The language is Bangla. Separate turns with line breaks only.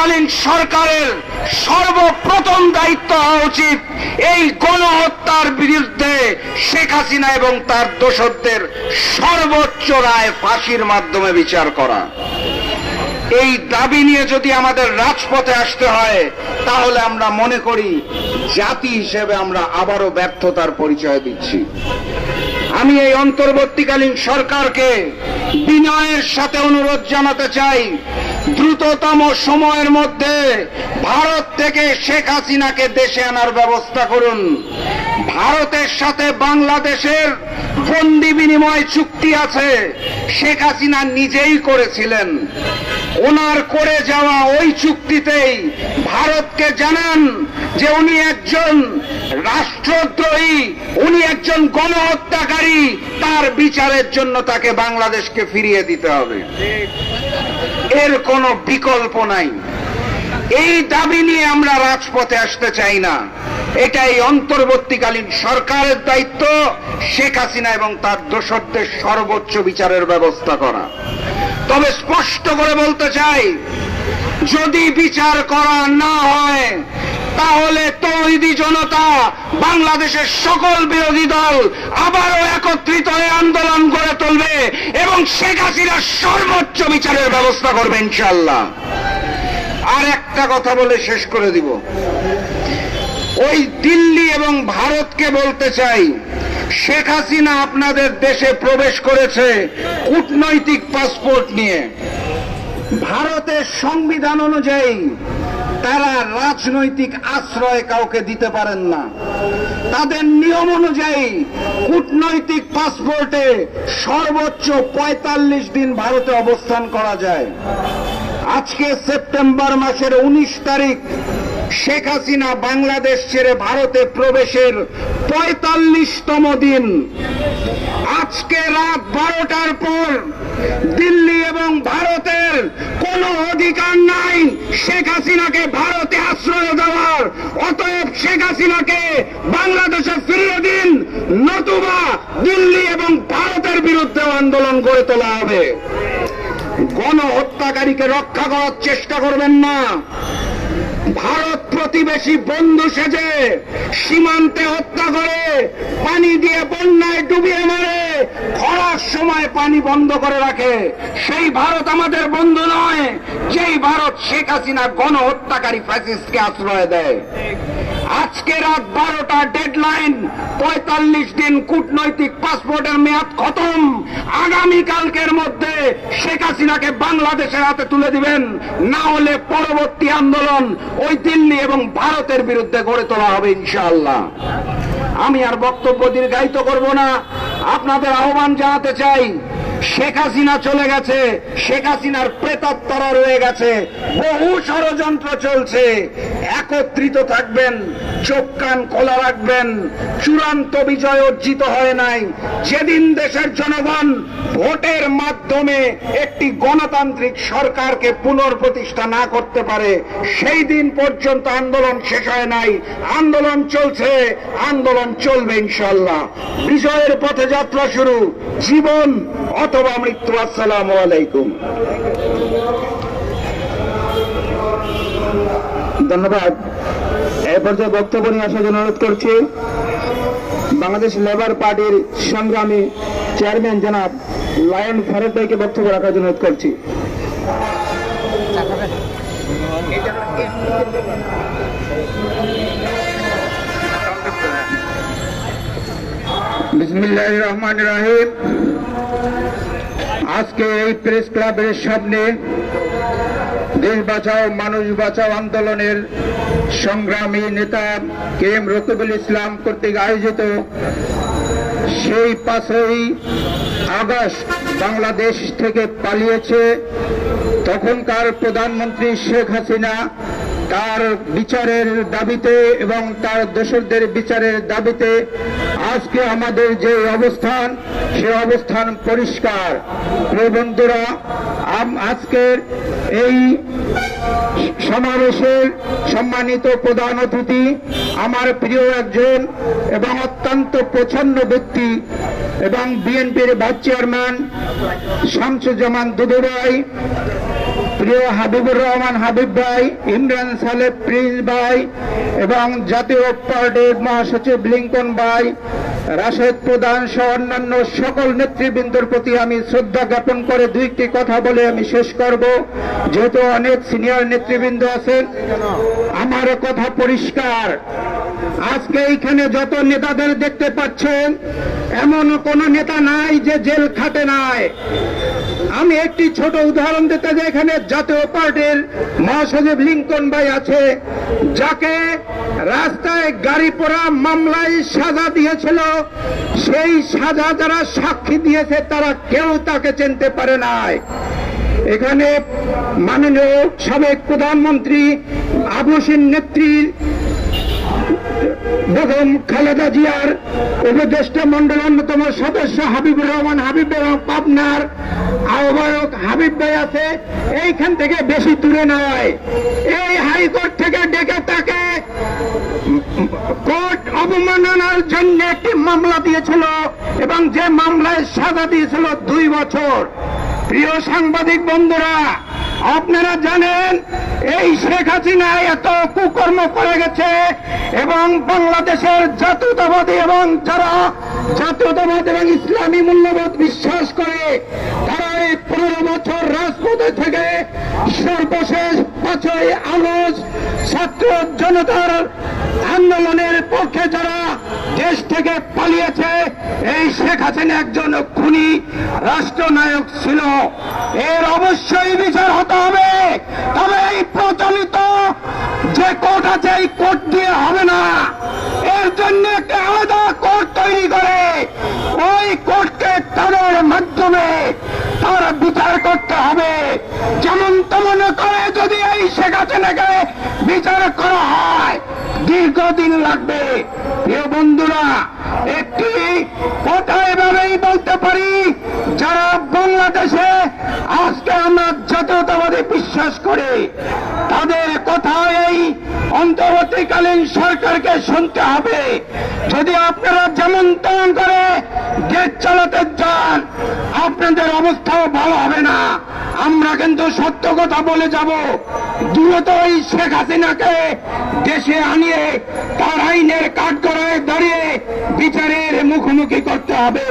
অন্তর্বর্তীকালীন সরকারের সর্বপ্রথম দায়িত্ব হওয়া উচিত এই গণহত্যার বিরুদ্ধে শেখ হাসিনা এবং তার দোষরদের সর্বোচ্চ রায় ফাঁসির মাধ্যমে বিচার করা। এই দাবি নিয়ে যদি আমাদের রাজপথে আসতে হয়, তাহলে আমরা মনে করি জাতি হিসেবে আমরা আবারও ব্যর্থতার পরিচয় দিচ্ছি। আমি এই অন্তর্বর্তীকালীন সরকারকে বিনয়ের সাথে অনুরোধ জানাতে চাই দ্রুততম সময়ের মধ্যে ভারত থেকে শেখ হাসিনাকে দেশে আনার ব্যবস্থা করুন। ভারতের সাথে বাংলাদেশের বন্দি বিনিময় চুক্তি আছে, শেখ হাসিনা নিজেই করেছিলেন। ওনার করে যাওয়া ওই চুক্তিতেই ভারতকে জানান যে উনি একজন রাষ্ট্রদ্রোহী, উনি একজন গণহত্যাকারী, তার বিচারের জন্য তাকে বাংলাদেশকে ফিরিয়ে দিতে হবে। এর কোনো বিকল্প নাই। এই দাবি নিয়ে আমরা রাজপথে আসতে চাই না। এটাই অন্তর্বর্তীকালীন সরকারের দায়িত্ব, শেখ হাসিনা এবং তার দোষরদের সর্বোচ্চ বিচারের ব্যবস্থা করা। তবে স্পষ্ট করে বলতে চাই, যদি বিচার করা না হয় তাহলে তৈরি জনতা বাংলাদেশের সকল বিরোধী দল আবারও একত্রিত হয়ে আন্দোলন গড়ে তুলবে এবং শেখ হাসিনার সর্বোচ্চ বিচারের ব্যবস্থা করবে ইনশাল্লাহ আর একটা কথা বলে শেষ করে দিব। ওই দিল্লি এবং ভারতকে বলতে চাই, শেখ হাসিনা আপনাদের দেশে প্রবেশ করেছে কূটনৈতিক পাসপোর্ট নিয়ে। ভারতের সংবিধান অনুযায়ী তারা রাজনৈতিক আশ্রয় কাউকে দিতে পারেন না। তাদের নিয়ম অনুযায়ী কূটনৈতিক পাসপোর্টে সর্বোচ্চ ৪৫ দিন ভারতে অবস্থান করা যায়। আজকে সেপ্টেম্বর মাসের ১৯ তারিখ শেখ হাসিনা বাংলাদেশ ছেড়ে ভারতে প্রবেশের পঁয়তাল্লিশতম দিন। আজকে রাত বারোটার পর দিল্লি এবং ভারতের কোনো অধিকার নাই। শেখ হাসিনাকে ভারতে আশ্রয় দেওয়ার। অতএব শেখ হাসিনাকে বাংলাদেশে ফিরিয়ে দিন। নতুবা দিল্লি এবং ভারতের বিরুদ্ধে আন্দোলন গড়ে তোলা হবে। গণহত্যাকারীকে রক্ষা করার চেষ্টা করবেন না। ভারত প্রতিবেশী বন্ধু সেজে সীমান্তে হত্যা করে পানি দিয়ে বন্যায় সময় পানি বন্ধ করে রাখে। সেই ভারত আমাদের বন্ধু নয়, যেই ভারত শেখ হাসিনা গণহত্যাকারী ফ্যাসিস্টকে আশ্রয় দেয়। আজকে রাত বারোটা ডেডলাইন পঁয়তাল্লিশ দিন কূটনৈতিক পাসপোর্টের মেয়াদ খতম। আগামীকালকের মধ্যে শেখ হাসিনাকে বাংলাদেশের হাতে তুলে দিবেন। না হলে পরবর্তী আন্দোলন ওই দিল্লি এবং ভারতের বিরুদ্ধে গড়ে তোলা হবে ইনশাআল্লাহ। আমি আর বক্তব্য দীর্ঘায়িত করব না। আপনাদের আহ্বান জানাতে চাই শেখ হাসিনা চলে গেছে। শেখ হাসিনার প্রেতাত্মারা রয়ে গেছে। বহু ষড়যন্ত্র চলছে। একত্রিত থাকবেন, চোখ কান খোলা রাখবেন। চূড়ান্ত বিজয় অর্জিত হয় নাই। যেদিন দেশের জনগণ ভোটের মাধ্যমে একটি গণতান্ত্রিক সরকারকে পুনর্প্রতিষ্ঠা না করতে পারে, সেই দিন পর্যন্ত আন্দোলন শেষ হয় নাই। আন্দোলন চলছে, আন্দোলন চলবে ইনশাল্লাহ বিজয়ের পথে যাত্রা শুরু। জীবন অথবা মৃত্যু, আসসালামু আলাইকুম।
ধন্যবাদ। এই পর্যায়ে বক্তব্য নিয়ে আসার জন্য অনুরোধ করছি, বাংলাদেশ লেবার পার্টির সংগ্রামী চেয়ারম্যান জনাব লায়ন ফারুক ভাইকে বক্তব্য রাখার জন্য অনুরোধ করছি।
বিসমিল্লাহ রহমান রাহিম। আজকে এই প্রেস ক্লাবের সামনে দেশ বাঁচাও, মানুষ বাঁচাও আন্দোলনের সংগ্রামী নেতা কে এম রকিবুল ইসলাম কর্তৃক আয়োজিত সেই পাঁচই আগস্ট বাংলাদেশ থেকে পালিয়েছে তখনকার প্রধানমন্ত্রী শেখ হাসিনা তার বিচারের দাবিতে এবং তার দোসরদের বিচারের দাবিতে আজকে আমাদের যে অবস্থান, সে অবস্থান পরিষ্কার। প্রিয় বন্ধুরা আজকের এই সমাবেশের সম্মানিত প্রধান অতিথি আমার প্রিয় একজন এবং অত্যন্ত প্রচ্ছন্ন ব্যক্তি এবং বিএনপির ভাইস চেয়ারম্যান শামসুজ্জামান দুদুরাই।
প্রিয় হাবিবুর রহমান হাবিব ভাই, ইমরান সালেহ প্রিন্স ভাই এবং জাতীয় পার্টির মহাসচিব লিঙ্কন ভাই, রাশেদ প্রধান সহ অন্যান্য সকল নেতৃবৃন্দর প্রতি আমি শ্রদ্ধা জ্ঞাপন করে দুইটি কথা বলে আমি শেষ করব। যেহেতু অনেক সিনিয়র নেতৃবৃন্দ আছেন আমার কথা পরিষ্কার। আজকে এইখানে যত নেতাদের দেখতে পাচ্ছেন, এমন কোন নেতা নাই যে জেল খাটে নাই। আমি একটি ছোট উদাহরণ দিতে যাই এখানে জাতীয় পার্টির মহাসচিব লিঙ্কন ভাই আছে, যাকে রাস্তায় গাড়ি পোড়া মামলায় সাজা দিয়েছিল। সেই সাজা যারা সাক্ষী দিয়েছে, তারা কেউ তাকে চিনতে পারে নাই। এখানে মাননীয় সাবেক প্রধানমন্ত্রী আবুসিন নেত্রী বেগম খালেদা জিয়ার উপদেষ্টা মন্ডল অন্যতম সদস্য হাবিবুর রহমান, হাবিব পাবনার আহ্বায়ক হাবিব ভাই আছে। এইখান থেকে বেশি এই হাইকোর্ট থেকে ডেকে তাকে কোর্ট অবমাননার জন্য একটি মামলা দিয়েছিল এবং যে মামলায় সাজা দিয়েছিল দুই বছর। প্রিয় সাংবাদিক বন্ধুরা আপনারা জানেন, এই শেখ হাসিনা এত কুকর্ম করে গেছে এবং বাংলাদেশের জাতীয়তাবাদী এবং যারা জাতীয়তাবাদ এবং ইসলামী মূল্যবোধ বিশ্বাস করে, তারা এই পনেরো বছর রাজপথে থেকে সর্বশেষ পাঁচই আগস্ট ছাত্র জনতার আন্দোলনের পক্ষে যারা দেশ থেকে পালিয়েছে, এই শেখ হাসিনা একজন খুনি, রাষ্ট্রনায়ক ছিল। এর অবশ্যই বিচার হতে হবে। তবে এই প্রচলিত যে কোর্ট আছে, এই কোর্ট দিয়ে হবে না। এর জন্য একটা আলাদা কোর্ট তৈরি করে ওই কোর্টকে তাদের মাধ্যমে তার বিচার করতে হবে যেমন তেমন করে যদি এই শেখ হাসিনাকে বিচার করা হয়, দীর্ঘদিন লাগবে। প্রিয় বন্ধুরা, একটি কথা এভাবেই বলতে পারি, যারা বাংলাদেশে আজকে আমরা জাতীয়তাবাদে বিশ্বাস করি, তাদের কথা এই অন্তর্বর্তীকালীন সরকারকে শুনতে হবে। যদি আপনারা যেমন তেমন করে দেশ চালাতে চান, আপনাদের অবস্থাও ভালো হবে না। আমরা কিন্তু সত্য কথা বলে যাব। দ্রুত ওই শেখ হাসিনাকে দেশে আনিয়ে তার আইনের কাঠগড়ায় দাঁড়িয়ে বিচারের মুখোমুখি করতে হবে।